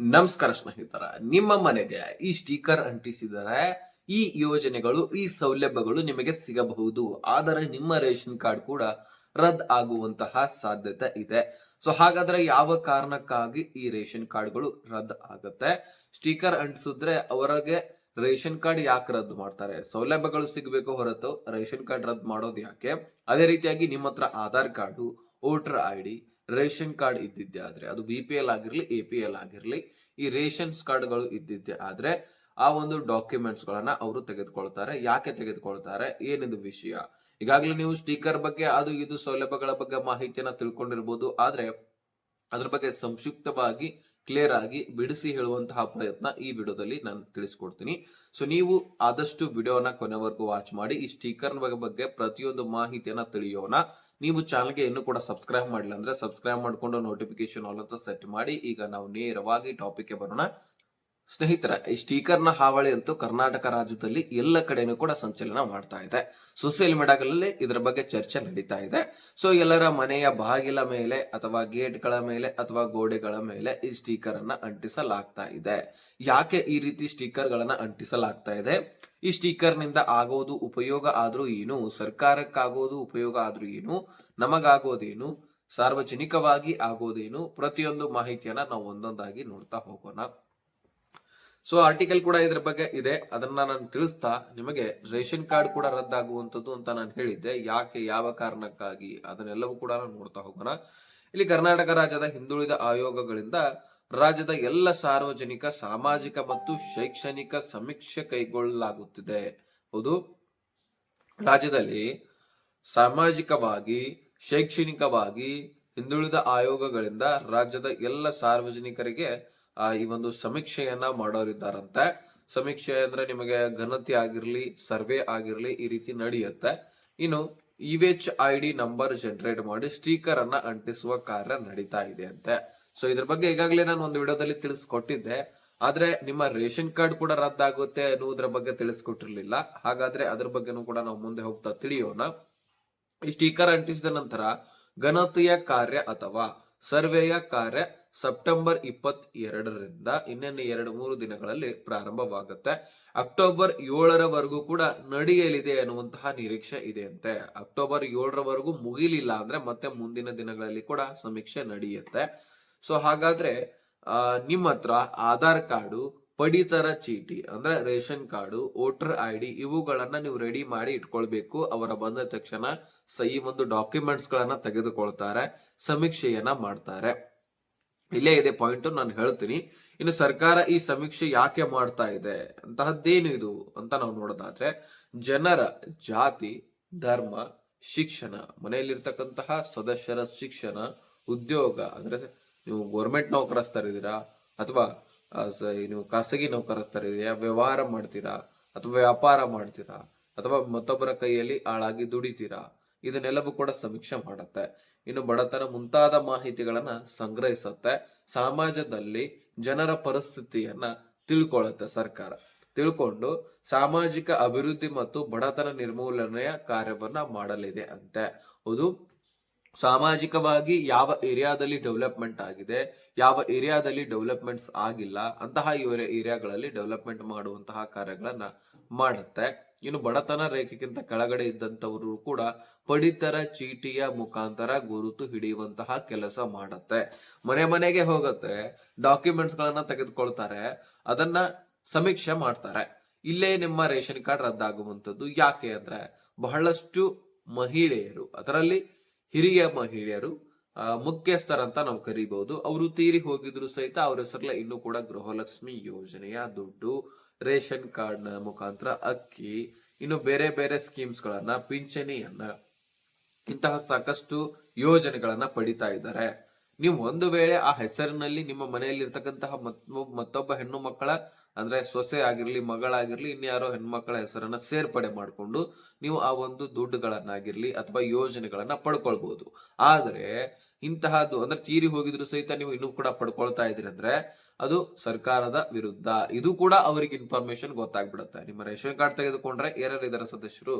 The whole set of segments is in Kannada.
ನಮಸ್ಕಾರ ಸ್ನೇಹಿತರ, ನಿಮ್ಮ ಮನೆಗೆ ಈ ಸ್ಟಿಕರ್ ಅಂಟಿಸಿದರೆ ಈ ಯೋಜನೆಗಳು, ಈ ಸೌಲಭ್ಯಗಳು ನಿಮಗೆ ಸಿಗಬಹುದು. ಆದರೆ ನಿಮ್ಮ ರೇಷನ್ ಕಾರ್ಡ್ ಕೂಡ ರದ್ ಆಗುವಂತಹ ಸಾಧ್ಯತೆ ಇದೆ. ಸೊ ಹಾಗಾದ್ರೆ ಯಾವ ಕಾರಣಕ್ಕಾಗಿ ಈ ರೇಷನ್ ಕಾರ್ಡ್ಗಳು ರದ್ ಆಗುತ್ತೆ? ಸ್ಟಿಕರ್ ಅಂಟಿಸಿದ್ರೆ ಅವರಿಗೆ ರೇಷನ್ ಕಾರ್ಡ್ ಯಾಕೆ ರದ್ದು ಮಾಡ್ತಾರೆ? ಸೌಲಭ್ಯಗಳು ಸಿಗಬೇಕು ಹೊರತು ರೇಷನ್ ಕಾರ್ಡ್ ರದ್ದು ಮಾಡೋದು ಯಾಕೆ? ಅದೇ ರೀತಿಯಾಗಿ ನಿಮ್ಮ ಹತ್ರ Aadhaar card, voter I D ration card ಇದ್ದಿದ್ದೆ ಆದ್ರೆ, ಅದು ಬಿ ಪಿ ಎಲ್ ಆಗಿರ್ಲಿ, ಎ ಪಿ ಎಲ್ ಆಗಿರ್ಲಿ, ಈ ರೇಷನ್ಸ್ ಕಾರ್ಡ್ಗಳು ಇದ್ದಿದ್ದೆ ಆದ್ರೆ, ಆ ಒಂದು ಡಾಕ್ಯುಮೆಂಟ್ಸ್ ಗಳನ್ನ ಅವರು ತೆಗೆದುಕೊಳ್ತಾರೆ. ಯಾಕೆ ತೆಗೆದುಕೊಳ್ತಾರೆ? ಏನಿದು ವಿಷಯ? ಈಗಾಗಲೇ ನೀವು ಸ್ಟಿಕರ್ ಬಗ್ಗೆ, ಅದು ಇದು ಸೌಲಭ್ಯಗಳ ಬಗ್ಗೆ ಮಾಹಿತಿಯನ್ನ ತಿಳ್ಕೊಂಡಿರ್ಬೋದು. ಆದ್ರೆ, ಅದ್ರ ಬಗ್ಗೆ ಸಂಕ್ಷಿಪ್ತವಾಗಿ ಕ್ಲಿಯರ್ ಆಗಿ ಬಿಡಿಸಿ ಹೇಳುವಂತಹ ಪ್ರಯತ್ನ ಈ ವಿಡಿಯೋದಲ್ಲಿ ನಾನು ತಿಳಿಸ್ಕೊಡ್ತೀನಿ. ಸೊ ನೀವು ಆದಷ್ಟು ವಿಡಿಯೋನ ಕೊನೆವರೆಗೂ ವಾಚ್ ಮಾಡಿ, ಈ ಸ್ಟಿಕರ್ ಬಗ್ಗೆ ಪ್ರತಿಯೊಂದು ಮಾಹಿತಿಯನ್ನ ತಿಳಿಯೋಣ. ನೀವು ಚಾನಲ್ಗೆ ಇನ್ನೂ ಕೂಡ ಸಬ್ಸ್ಕ್ರೈಬ್ ಮಾಡಿಲ್ಲ ಅಂದ್ರೆ ಸಬ್ಸ್ಕ್ರೈಬ್ ಮಾಡ್ಕೊಂಡು ನೋಟಿಫಿಕೇಶನ್ ಆಲ್ ಅಂತ ಸೆಟ್ ಮಾಡಿ, ಈಗ ನಾವು ನೇರವಾಗಿ ಟಾಪಿಕ್ಗೆ ಬರೋಣ. ಸ್ನೇಹಿತರ, ಈ ಸ್ಟೀಕರ್ನ ಹಾವಳಿ ಅಂತೂ ಕರ್ನಾಟಕ ರಾಜ್ಯದಲ್ಲಿ ಎಲ್ಲ ಕಡೆನೂ ಕೂಡ ಸಂಚಲನ ಮಾಡ್ತಾ ಇದೆ. ಸೋಷಿಯಲ್ ಮೀಡಿಯಾಗಳಲ್ಲಿ ಇದರ ಬಗ್ಗೆ ಚರ್ಚೆ ನಡೀತಾ ಇದೆ. ಸೊ, ಎಲ್ಲರ ಮನೆಯ ಬಾಗಿಲ ಮೇಲೆ ಅಥವಾ ಗೇಟ್ಗಳ ಮೇಲೆ ಅಥವಾ ಗೋಡೆಗಳ ಮೇಲೆ ಈ ಸ್ಟೀಕರ್ ಅನ್ನ ಅಂಟಿಸಲಾಗ್ತಾ ಇದೆ. ಯಾಕೆ ಈ ರೀತಿ ಸ್ಟೀಕರ್ ಗಳನ್ನ ಅಂಟಿಸಲಾಗ್ತಾ ಇದೆ? ಈ ಸ್ಟೀಕರ್ನಿಂದ ಆಗೋದು ಉಪಯೋಗ ಆದ್ರೂ ಏನು? ಸರ್ಕಾರಕ್ಕಾಗೋದು ಉಪಯೋಗ ಆದ್ರೂ ಏನು? ನಮಗಾಗೋದೇನು? ಸಾರ್ವಜನಿಕವಾಗಿ ಆಗೋದೇನು? ಪ್ರತಿಯೊಂದು ಮಾಹಿತಿಯನ್ನ ನಾವು ಒಂದೊಂದಾಗಿ ನೋಡ್ತಾ ಹೋಗೋಣ. ಸೊ ಆರ್ಟಿಕಲ್ ಕೂಡ ಇದ್ರ ಬಗ್ಗೆ ಇದೆ. ಅದನ್ನ ನಾನು ತಿಳಿಸ್ತಾ, ನಿಮಗೆ ರೇಷನ್ ಕಾರ್ಡ್ ಕೂಡ ರದ್ದಾಗುವಂತದ್ದು ಅಂತ ನಾನು ಹೇಳಿದ್ದೆ. ಯಾಕೆ, ಯಾವ ಕಾರಣಕ್ಕಾಗಿ, ಅದನ್ನೆಲ್ಲವೂ ಕೂಡ ನಾನು ನೋಡ್ತಾ ಹೋಗೋಣ. ಇಲ್ಲಿ ಕರ್ನಾಟಕ ರಾಜ್ಯದ ಹಿಂದುಳಿದ ಆಯೋಗಗಳಿಂದ ರಾಜ್ಯದ ಎಲ್ಲ ಸಾರ್ವಜನಿಕ, ಸಾಮಾಜಿಕ ಮತ್ತು ಶೈಕ್ಷಣಿಕ ಸಮೀಕ್ಷೆ ಕೈಗೊಳ್ಳಲಾಗುತ್ತಿದೆ. ಹೌದು? ರಾಜ್ಯದಲ್ಲಿ ಸಾಮಾಜಿಕವಾಗಿ, ಶೈಕ್ಷಣಿಕವಾಗಿ ಹಿಂದುಳಿದ ಆಯೋಗಗಳಿಂದ ರಾಜ್ಯದ ಎಲ್ಲ ಸಾರ್ವಜನಿಕರಿಗೆ ಈ ಒಂದು ಸಮೀಕ್ಷೆಯನ್ನ ಮಾಡೋರಿದ್ದಾರಂತೆ. ಸಮೀಕ್ಷೆ ಅಂದ್ರೆ ನಿಮಗೆ ಘನತೆ ಆಗಿರ್ಲಿ, ಸರ್ವೆ ಆಗಿರ್ಲಿ ಈ ರೀತಿ ನಡೆಯುತ್ತೆ. ಇನ್ನು ಇವೆಚ್ ಐ ಡಿ ನಂಬರ್ ಜನರೇಟ್ ಮಾಡಿ ಸ್ಟಿಕರ್ ಅನ್ನ ಅಂಟಿಸುವ ಕಾರ್ಯ ನಡೀತಾ ಇದೆ ಅಂತೆ. ಸೊ ಇದ್ರ ಬಗ್ಗೆ ಈಗಾಗಲೇ ನಾನು ಒಂದು ವಿಡಿಯೋದಲ್ಲಿ ತಿಳಿಸ್ಕೊಟ್ಟಿದ್ದೆ. ಆದ್ರೆ ನಿಮ್ಮ ರೇಷನ್ ಕಾರ್ಡ್ ಕೂಡ ರದ್ದಾಗುತ್ತೆ ಅನ್ನುವುದರ ಬಗ್ಗೆ ತಿಳಿಸ್ಕೊಟ್ಟಿರ್ಲಿಲ್ಲ. ಹಾಗಾದ್ರೆ ಅದ್ರ ಬಗ್ಗೆನೂ ಕೂಡ ನಾವು ಮುಂದೆ ಹೋಗ್ತಾ ತಿಳಿಯೋಣ. ಈ ಸ್ಟಿಕರ್ ಅಂಟಿಸಿದ ನಂತರ ಘನತೆಯ ಕಾರ್ಯ ಅಥವಾ ಸರ್ವೆಯ ಕಾರ್ಯ ಸೆಪ್ಟೆಂಬರ್ ಇಪ್ಪತ್ತ್ ಎರಡರಿಂದ ಇನ್ನೇನು ಎರಡು ಮೂರು ದಿನಗಳಲ್ಲಿ ಪ್ರಾರಂಭವಾಗುತ್ತೆ. ಅಕ್ಟೋಬರ್ ಏಳರವರೆಗೂ ಕೂಡ ನಡೆಯಲಿದೆ ಅನ್ನುವಂತಹ ನಿರೀಕ್ಷೆ ಇದೆ ಅಂತೆ ಅಕ್ಟೋಬರ್ ಏಳರವರೆಗೂ ಮುಗಿಲಿಲ್ಲ ಅಂದ್ರೆ ಮತ್ತೆ ಮುಂದಿನ ದಿನಗಳಲ್ಲಿ ಕೂಡ ಸಮೀಕ್ಷೆ ನಡೆಯುತ್ತೆ. ಸೊ ಹಾಗಾದ್ರೆ ನಿಮ್ಮ ಹತ್ರ ಆಧಾರ್ ಕಾರ್ಡು, ಪಡಿತರ ಚೀಟಿ, ಅಂದ್ರೆ ration card, voter I D ಇವುಗಳನ್ನ ನೀವು ರೆಡಿ ಮಾಡಿ ಇಟ್ಕೊಳ್ಬೇಕು. ಅವರ ಬಂದ ತಕ್ಷಣ ಸಹಿ ಒಂದು ಡಾಕ್ಯುಮೆಂಟ್ಸ್ ಗಳನ್ನ ತೆಗೆದುಕೊಳ್ತಾರೆ, ಸಮೀಕ್ಷೆಯನ್ನ ಮಾಡ್ತಾರೆ. ಇಲ್ಲೇ ಇದೆ ಪಾಯಿಂಟ್ ನಾನು ಹೇಳ್ತೀನಿ. ಇನ್ನು ಸರ್ಕಾರ ಈ ಸಮೀಕ್ಷೆ ಯಾಕೆ ಮಾಡ್ತಾ ಇದೆ? ಅಂತಹದ್ದೇನು ಇದು ಅಂತ ನಾವು ನೋಡೋದಾದ್ರೆ, ಜನರ ಜಾತಿ, ಧರ್ಮ, ಶಿಕ್ಷಣ, ಮನೆಯಲ್ಲಿರ್ತಕ್ಕಂತಹ ಸದಸ್ಯರ ಶಿಕ್ಷಣ, ಉದ್ಯೋಗ, ಅಂದ್ರೆ ನೀವು ಗೌರ್ಮೆಂಟ್ ನೌಕರಸ್ಥರಿದ್ದೀರಾ ಅಥವಾ ನೀವು ಖಾಸಗಿ ನೌಕರಸ್ಥರಿದ್ದೀರಾ ವ್ಯವಹಾರ ಮಾಡ್ತೀರಾ, ಅಥವಾ ವ್ಯಾಪಾರ ಮಾಡ್ತೀರಾ, ಅಥವಾ ಮತ್ತೊಬ್ಬರ ಕೈಯಲ್ಲಿ ಆಳಾಗಿ ದುಡಿತೀರಾ ಇದನ್ನೆಲ್ಲವೂ ಕೂಡ ಸಮೀಕ್ಷೆ ಮಾಡುತ್ತೆ. ಇನ್ನು ಬಡತನ ಮುಂತಾದ ಮಾಹಿತಿಗಳನ್ನ ಸಂಗ್ರಹಿಸುತ್ತೆ. ಸಮಾಜದಲ್ಲಿ ಜನರ ಪರಿಸ್ಥಿತಿಯನ್ನ ತಿಳ್ಕೊಳ್ಳುತ್ತೆ ಸರ್ಕಾರ. ತಿಳ್ಕೊಂಡು ಸಾಮಾಜಿಕ ಅಭಿವೃದ್ಧಿ ಮತ್ತು ಬಡತನ ನಿರ್ಮೂಲನೆಯ ಕಾರ್ಯವನ್ನ ಮಾಡಲಿದೆ ಅಂತೆ. ಹೌದು? ಸಾಮಾಜಿಕವಾಗಿ ಯಾವ ಏರಿಯಾದಲ್ಲಿ ಡೆವಲಪ್ಮೆಂಟ್ ಆಗಿದೆ, ಯಾವ ಏರಿಯಾದಲ್ಲಿ ಡೆವಲಪ್ಮೆಂಟ್ಸ್ ಆಗಿಲ್ಲ, ಅಂತಹ ಏರಿಯಾಗಳಲ್ಲಿ ಡೆವಲಪ್ಮೆಂಟ್ ಮಾಡುವಂತಹ ಕಾರ್ಯಗಳನ್ನ ಮಾಡುತ್ತೆ. ಇನ್ನು ಬಡತನ ರೇಖೆಗಿಂತ ಕೆಳಗಡೆ ಇದ್ದಂತವರು ಕೂಡ ಪಡಿತರ ಚೀಟಿಯ ಮುಖಾಂತರ ಗುರುತು ಹಿಡಿಯುವಂತಹ ಕೆಲಸ ಮಾಡುತ್ತೆ. ಮನೆ ಮನೆಗೆ ಹೋಗುತ್ತೆ ಡಾಕ್ಯುಮೆಂಟ್ಸ್ ಗಳನ್ನ ತೆಗೆದುಕೊಳ್ತಾರೆ, ಅದನ್ನ ಸಮೀಕ್ಷೆ ಮಾಡ್ತಾರೆ. ಇಲ್ಲೇ ನಿಮ್ಮ ರೇಷನ್ ಕಾರ್ಡ್ ರದ್ದಾಗುವಂಥದ್ದು ಯಾಕೆ ಅಂದ್ರೆ, ಬಹಳಷ್ಟು ಮಹಿಳೆಯರು, ಅದರಲ್ಲಿ ಹಿರಿಯ ಮಹಿಳೆಯರು ಮುಖ್ಯಸ್ಥರಂತ ನಾವು ಕರಿಬಹುದು. ಅವರು ತೀರಿ ಹೋಗಿದ್ರು ಸಹಿತ ಅವ್ರ ಹೆಸರಲ್ಲ ಇನ್ನೂ ಕೂಡ ಗೃಹಲಕ್ಷ್ಮಿ ಯೋಜನೆಯ ದುಡ್ಡು, ರೇಷನ್ ಕಾರ್ಡ್ನ ಮುಖಾಂತರ ಅಕ್ಕಿ, ಇನ್ನು ಬೇರೆ ಬೇರೆ ಸ್ಕೀಮ್ಸ್ ಗಳನ್ನ ಪಿಂಚಣಿಯನ್ನ, ಇಂತಹ ಸಾಕಷ್ಟು ಯೋಜನೆಗಳನ್ನ ಪಡಿತಾ ಇದ್ದಾರೆ. ನೀವು ಒಂದು ವೇಳೆ ಆ ಹೆಸರಿನಲ್ಲಿ ನಿಮ್ಮ ಮನೆಯಲ್ಲಿ ಇರ್ತಕ್ಕಂತಹ ಮತ್ತೊಬ್ಬ ಹೆಣ್ಣು ಮಕ್ಕಳ, ಅಂದ್ರೆ ಸೊಸೆ ಆಗಿರ್ಲಿ, ಮಗಳಾಗಿರ್ಲಿ, ಇನ್ಯಾರೋ ಹೆಣ್ಮಕ್ಳ ಹೆಸರನ್ನ ಸೇರ್ಪಡೆ ಮಾಡಿಕೊಂಡು ನೀವು ಆ ಒಂದು ದುಡ್ಡುಗಳನ್ನಾಗಿರ್ಲಿ ಅಥವಾ ಯೋಜನೆಗಳನ್ನ ಪಡ್ಕೊಳ್ಬಹುದು ಆದ್ರೆ ಇಂತಹದ್ದು ಅಂದ್ರೆ ತೀರಿ ಹೋಗಿದ್ರು ಸಹಿತ ನೀವು ಇನ್ನೂ ಕೂಡ ಪಡ್ಕೊಳ್ತಾ ಇದ್ರಿ ಅಂದ್ರೆ ಅದು ಸರ್ಕಾರದ ವಿರುದ್ಧ. ಇದು ಕೂಡ ಅವರಿಗೆ ಇನ್ಫಾರ್ಮೇಶನ್ ಗೊತ್ತಾಗ್ಬಿಡುತ್ತೆ. ನಿಮ್ಮ ರೇಷನ್ ಕಾರ್ಡ್ ತೆಗೆದುಕೊಂಡ್ರೆ ಯಾರ್ಯಾರು ಇದರ ಸದಸ್ಯರು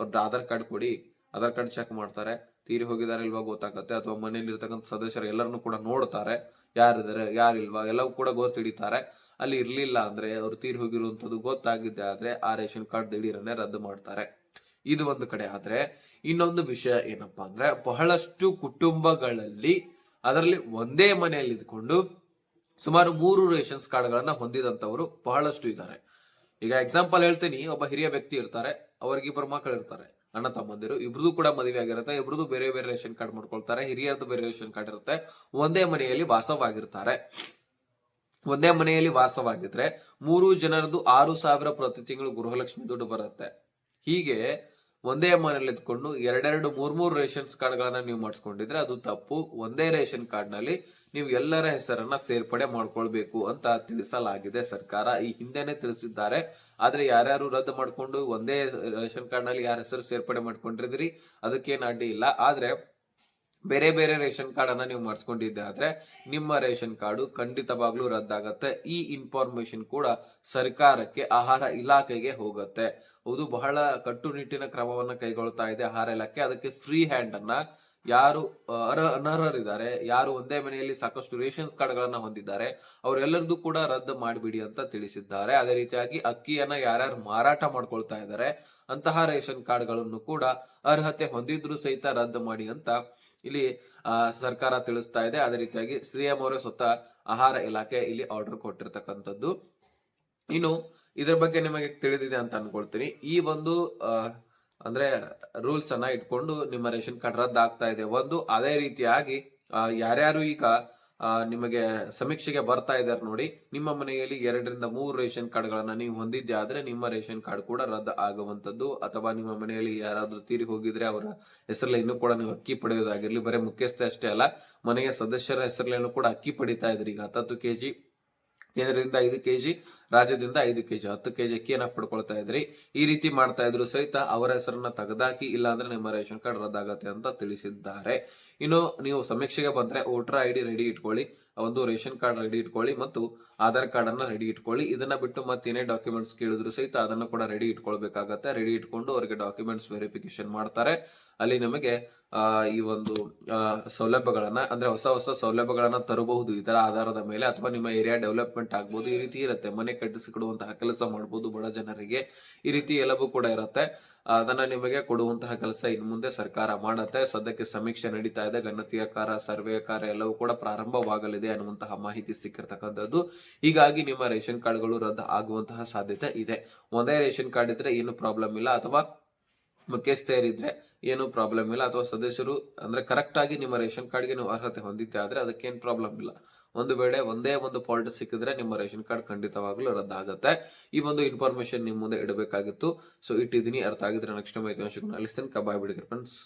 ಅವ್ರದ್ದು ಆಧಾರ್ ಕಾರ್ಡ್ ಕೊಡಿ, ಆಧಾರ್ ಕಾರ್ಡ್ ಚೆಕ್ ಮಾಡ್ತಾರೆ. ತೀರಿ ಹೋಗಿದ್ದಾರೆ ಇಲ್ವಾ ಗೊತ್ತಾಗತ್ತೆ. ಅಥವಾ ಮನೆಯಲ್ಲಿ ಇರ್ತಕ್ಕಂಥ ಸದಸ್ಯರು ಎಲ್ಲರನ್ನು ಕೂಡ ನೋಡ್ತಾರೆ. ಯಾರಿದ್ದಾರೆ ಯಾರಿಲ್ವಾ ಎಲ್ಲವೂ ಕೂಡ ಗೊತ್ತಿಡಿತಾರೆ. ಅಲ್ಲಿ ಇರ್ಲಿಲ್ಲ ಅಂದ್ರೆ ಅವ್ರು ತೀರಿ ಹೋಗಿರುವಂತದ್ದು ಗೊತ್ತಾಗಿದ್ದೆ ಆದ್ರೆ ಆ ರೇಷನ್ ಕಾರ್ಡ್ ದಿಢೀರನ್ನೇ ರದ್ದು ಮಾಡ್ತಾರೆ. ಇದು ಒಂದು ಕಡೆ ಆದ್ರೆ ಇನ್ನೊಂದು ವಿಷಯ ಏನಪ್ಪಾ ಅಂದ್ರೆ ಬಹಳಷ್ಟು ಕುಟುಂಬಗಳಲ್ಲಿ ಅದರಲ್ಲಿ ಒಂದೇ ಮನೆಯಲ್ಲಿ ಇದ್ಕೊಂಡು ಸುಮಾರು ಮೂರು ರೇಷನ್ಸ್ ಕಾರ್ಡ್ಗಳನ್ನ ಹೊಂದಿದಂತವರು ಬಹಳಷ್ಟು ಇದ್ದಾರೆ. ಈಗ ಎಕ್ಸಾಂಪಲ್ ಹೇಳ್ತೀನಿ, ಒಬ್ಬ ಹಿರಿಯ ವ್ಯಕ್ತಿ ಇರ್ತಾರೆ, ಅವ್ರಿಗೆ ಇಬ್ಬರು ಮಕ್ಕಳು ಇರ್ತಾರೆ ಅಣ್ಣ ತಮ್ಮಂದಿರು. ಇಬ್ರದ್ದು ಕೂಡ ಮದುವೆ ಆಗಿರುತ್ತೆ. ಇಬ್ರದ್ದು ಬೇರೆ ಬೇರೆ ರೇಷನ್ ಕಾರ್ಡ್ ಮಾಡ್ಕೊಳ್ತಾರೆ. ಹಿರಿಯರದು ಬೇರೆ ರೇಷನ್ ಕಾರ್ಡ್ ಇರುತ್ತೆ. ಒಂದೇ ಮನೆಯಲ್ಲಿ ವಾಸವಾಗಿರ್ತಾರೆ. ಒಂದೇ ಮನೆಯಲ್ಲಿ ವಾಸವಾಗಿದ್ರೆ ಮೂರು ಜನರದು ಆರು ಸಾವಿರ ಪ್ರತಿ ತಿಂಗಳು ಗೃಹಲಕ್ಷ್ಮಿ ದುಡ್ಡು ಬರುತ್ತೆ. ಹೀಗೆ ಒಂದೇ ಮನೆಯಲ್ಲಿ ಇದ್ಕೊಂಡು ಎರಡೆರಡು ಮೂರ್ ಮೂರು ರೇಷನ್ ಕಾರ್ಡ್ ಗಳನ್ನ ನೀವು ಮಾಡಿಸ್ಕೊಂಡಿದ್ರೆ ಅದು ತಪ್ಪು. ಒಂದೇ ರೇಷನ್ ಕಾರ್ಡ್ನಲ್ಲಿ ನೀವು ಎಲ್ಲರ ಹೆಸರನ್ನ ಸೇರ್ಪಡೆ ಮಾಡ್ಕೊಳ್ಬೇಕು ಅಂತ ತಿಳಿಸಲಾಗಿದೆ ಸರ್ಕಾರ. ಈ ಹಿಂದೆನೆ ತಿಳಿಸಿದ್ದಾರೆ. ಆದ್ರೆ ಯಾರ್ಯಾರು ರದ್ದು ಮಾಡ್ಕೊಂಡು ಒಂದೇ ರೇಷನ್ ಕಾರ್ಡ್ನಲ್ಲಿ ಯಾರ ಹೆಸರು ಸೇರ್ಪಡೆ ಮಾಡ್ಕೊಂಡಿದ್ರಿ ಅದಕ್ಕೇನು ಅಡ್ಡಿ ಇಲ್ಲ. ಆದ್ರೆ ಬೇರೆ ಬೇರೆ ರೇಷನ್ ಕಾರ್ಡ್ ಅನ್ನ ನೀವು ಮಾಡಿಸ್ಕೊಂಡಿದ್ದೆ ಆದ್ರೆ ನಿಮ್ಮ ರೇಷನ್ ಕಾರ್ಡು ಖಂಡಿತವಾಗ್ಲೂ ರದ್ದಾಗತ್ತೆ. ಈ ಇನ್ಫಾರ್ಮೇಶನ್ ಕೂಡ ಸರ್ಕಾರಕ್ಕೆ, ಆಹಾರ ಇಲಾಖೆಗೆ ಹೋಗುತ್ತೆ. ಹೌದು, ಬಹಳ ಕಟ್ಟುನಿಟ್ಟಿನ ಕ್ರಮವನ್ನ ಕೈಗೊಳ್ತಾ ಇದೆ ಆಹಾರ ಇಲಾಖೆ. ಅದಕ್ಕೆ ಫ್ರೀ ಹ್ಯಾಂಡ್ ಅನ್ನ ಯಾರು ಅನರ್ಹರಿದ್ದಾರೆ, ಯಾರು ಒಂದೇ ಮನೆಯಲ್ಲಿ ಸಾಕಷ್ಟು ರೇಷನ್ಸ್ ಕಾರ್ಡ್ ಗಳನ್ನ ಹೊಂದಿದ್ದಾರೆ ಅವರೆಲ್ಲರದು ಕೂಡ ರದ್ದು ಮಾಡಿಬಿಡಿ ಅಂತ ತಿಳಿಸಿದ್ದಾರೆ. ಅದೇ ರೀತಿಯಾಗಿ ಅಕ್ಕಿಯನ್ನ ಯಾರ್ಯಾರು ಮಾರಾಟ ಮಾಡ್ಕೊಳ್ತಾ ಇದ್ದಾರೆ, ಅಂತಹ ರೇಷನ್ ಕಾರ್ಡ್ಗಳನ್ನು ಕೂಡ ಅರ್ಹತೆ ಹೊಂದಿದ್ರು ಸಹಿತ ರದ್ದು ಮಾಡಿ ಅಂತ ಇಲ್ಲಿ ಸರ್ಕಾರ ತಿಳಿಸ್ತಾ ಇದೆ. ಅದೇ ರೀತಿಯಾಗಿ ಸಿಎಂ ಅವರೇ ಸ್ವತಃ ಆಹಾರ ಇಲಾಖೆ ಇಲ್ಲಿ ಆರ್ಡರ್ ಕೊಟ್ಟಿರ್ತಕ್ಕಂಥದ್ದು. ಇನ್ನು ಇದ್ರ ಬಗ್ಗೆ ನಿಮಗೆ ತಿಳಿದಿದೆ ಅಂತ ಅನ್ಕೊಳ್ತೀನಿ. ಈ ಒಂದು ಅಂದ್ರೆ ರೂಲ್ಸ್ ಅನ್ನ ಇಟ್ಕೊಂಡು ನಿಮ್ಮ ರೇಷನ್ ಕಾರ್ಡ್ ರದ್ದಾಗ್ತಾ ಇದೆ. ಒಂದು, ಅದೇ ರೀತಿಯಾಗಿ ಯಾರ್ಯಾರು ಈಗ ನಿಮಗೆ ಸಮೀಕ್ಷೆಗೆ ಬರ್ತಾ ಇದ್ದಾರೆ ನೋಡಿ, ನಿಮ್ಮ ಮನೆಯಲ್ಲಿ ಎರಡರಿಂದ ಮೂರು ರೇಷನ್ ಕಾರ್ಡ್ಗಳನ್ನ ನೀವು ಹೊಂದಿದ್ದೆ ಆದ್ರೆ ನಿಮ್ಮ ರೇಷನ್ ಕಾರ್ಡ್ ಕೂಡ ರದ್ದು ಆಗುವಂತದ್ದು ಅಥವಾ ನಿಮ್ಮ ಮನೆಯಲ್ಲಿ ಯಾರಾದ್ರೂ ತೀರಿ ಹೋಗಿದ್ರೆ ಅವರ ಹೆಸರಲ್ಲಿ ಇನ್ನೂ ಕೂಡ ನೀವು ಅಕ್ಕಿ ಪಡೆಯೋದಾಗಿರ್ಲಿ, ಬರೀ ಮುಖ್ಯಸ್ಥೆ ಅಷ್ಟೇ ಅಲ್ಲ, ಮನೆಯ ಸದಸ್ಯರ ಹೆಸರಲ್ಲೂ ಕೂಡ ಅಕ್ಕಿ ಪಡಿತಾ ಇದ್ರಿ ಈಗ ಹತ್ತತ್ತು ಕೆಜಿ. ಕೇಂದ್ರದಿಂದ ಐದು ಕೆಜಿ ರಾಜ್ಯದಿಂದ ಐದು ಕೆಜಿ, ಹತ್ತು ಕೆಜಿ ಅಕ್ಕಿಯನ್ನ ಪಡ್ಕೊಳ್ತಾ ಇದ್ರಿ. ಈ ರೀತಿ ಮಾಡ್ತಾ ಇದ್ರು ಸಹಿತ ಅವರ ಹೆಸರನ್ನ ತೆಗೆದಾಕಿ ಇಲ್ಲ ಅಂದ್ರೆ ನಿಮ್ಮ ರೇಷನ್ ಕಾರ್ಡ್ ರದ್ದಾಗತ್ತೆ ಅಂತ ತಿಳಿಸಿದ್ದಾರೆ. ಇನ್ನು ನೀವು ಸಮೀಕ್ಷೆಗೆ ಬಂದ್ರೆ ವೋಟರ್ ಐ ಡಿ ರೆಡಿ ಇಟ್ಕೊಳ್ಳಿ, ಒಂದು ರೇಷನ್ ಕಾರ್ಡ್ ರೆಡಿ ಇಟ್ಕೊಳ್ಳಿ ಮತ್ತು ಆಧಾರ್ ಕಾರ್ಡ್ ಅನ್ನ ರೆಡಿ ಇಟ್ಕೊಳ್ಳಿ. ಇದನ್ನ ಬಿಟ್ಟು ಮತ್ತೇನೇ ಡಾಕ್ಯುಮೆಂಟ್ಸ್ ಕೇಳಿದ್ರು ಸಹಿತ ಅದನ್ನ ಕೂಡ ರೆಡಿ ಇಟ್ಕೊಳ್ಬೇಕಾಗತ್ತೆ. ರೆಡಿ ಇಟ್ಕೊಂಡು ಅವರಿಗೆ ಡಾಕ್ಯುಮೆಂಟ್ಸ್ ವೆರಿಫಿಕೇಶನ್ ಮಾಡ್ತಾರೆ. ಅಲ್ಲಿ ನಮಗೆ ಈ ಒಂದು ಸೌಲಭ್ಯಗಳನ್ನ, ಅಂದ್ರೆ ಹೊಸ ಹೊಸ ಸೌಲಭ್ಯಗಳನ್ನ ತರಬಹುದು. ಇದರ ಆಧಾರದ ಮೇಲೆ ಅಥವಾ ನಿಮ್ಮ ಏರಿಯಾ ಡೆವಲಪ್ಮೆಂಟ್ ಆಗ್ಬಹುದು ಈ ರೀತಿ ಇರುತ್ತೆ. ಮನೆ ಕಟ್ಟಿಸಿಕೊಡುವಂತಹ ಕೆಲಸ ಮಾಡಬಹುದು ಬಡ ಜನರಿಗೆ. ಈ ರೀತಿ ಎಲ್ಲವೂ ಕೂಡ ಇರುತ್ತೆ. ಅದನ್ನ ನಿಮಗೆ ಕೊಡುವಂತಹ ಕೆಲಸ ಇನ್ನು ಮುಂದೆ ಸರ್ಕಾರ ಮಾಡತ್ತೆ. ಸದ್ಯಕ್ಕೆ ಸಮೀಕ್ಷೆ ನಡೀತಾ ಇದೆ. ಗಣತಿಯ ಕಾರ ಸರ್ವೆ ಕಾರ ಎಲ್ಲವೂ ಕೂಡ ಪ್ರಾರಂಭವಾಗಲಿದೆ ಅನ್ನುವಂತಹ ಮಾಹಿತಿ ಸಿಕ್ಕಿರ್ತಕ್ಕಂಥದ್ದು. ಹೀಗಾಗಿ ನಿಮ್ಮ ರೇಷನ್ ಕಾರ್ಡ್ಗಳು ರದ್ದು ಆಗುವಂತಹ ಸಾಧ್ಯತೆ ಇದೆ. ಒಂದೇ ರೇಷನ್ ಕಾರ್ಡ್ ಇದ್ರೆ ಏನು ಪ್ರಾಬ್ಲಮ್ ಇಲ್ಲ ಅಥವಾ ಮುಖ್ಯಸ್ಥೆಯರಿದ್ರೆ ಏನು ಪ್ರಾಬ್ಲಮ್ ಇಲ್ಲ ಅಥವಾ ಸದಸ್ಯರು ಅಂದ್ರೆ ಕರೆಕ್ಟ್ ಆಗಿ ನಿಮ್ಮ ರೇಷನ್ ಕಾರ್ಡ್ಗೆ ನೀವು ಅರ್ಹತೆ ಹೊಂದಿದ್ದೆ ಆದ್ರೆ ಅದಕ್ಕೇನು ಪ್ರಾಬ್ಲಮ್ ಇಲ್ಲ. ಒಂದು ವೇಳೆ ಒಂದೇ ಒಂದು ಫಾಲ್ಟ್ ಸಿಕ್ಕಿದ್ರೆ ನಿಮ್ಮ ರೇಷನ್ ಕಾರ್ಡ್ ಖಂಡಿತವಾಗ್ಲೂ ರದ್ದಾಗುತ್ತೆ. ಈ ಒಂದು ಇನ್ಫಾರ್ಮೇಶನ್ ನಿಮ್ಮ ಮುಂದೆ ಇಡಬೇಕಾಗಿತ್ತು. ಸೊ ಇಟ್ಟಿದ್ದೀನಿ. ಅರ್ಥ ಆಗಿದ್ರೆ ನೆಕ್ಸ್ಟ್ ಮಾಹಿತಿ ಅಲ್ಲಿಸ್ತೇನೆ ಕಬಾಯ್ ಬಿಡಿ ಫ್ರೆಂಡ್ಸ್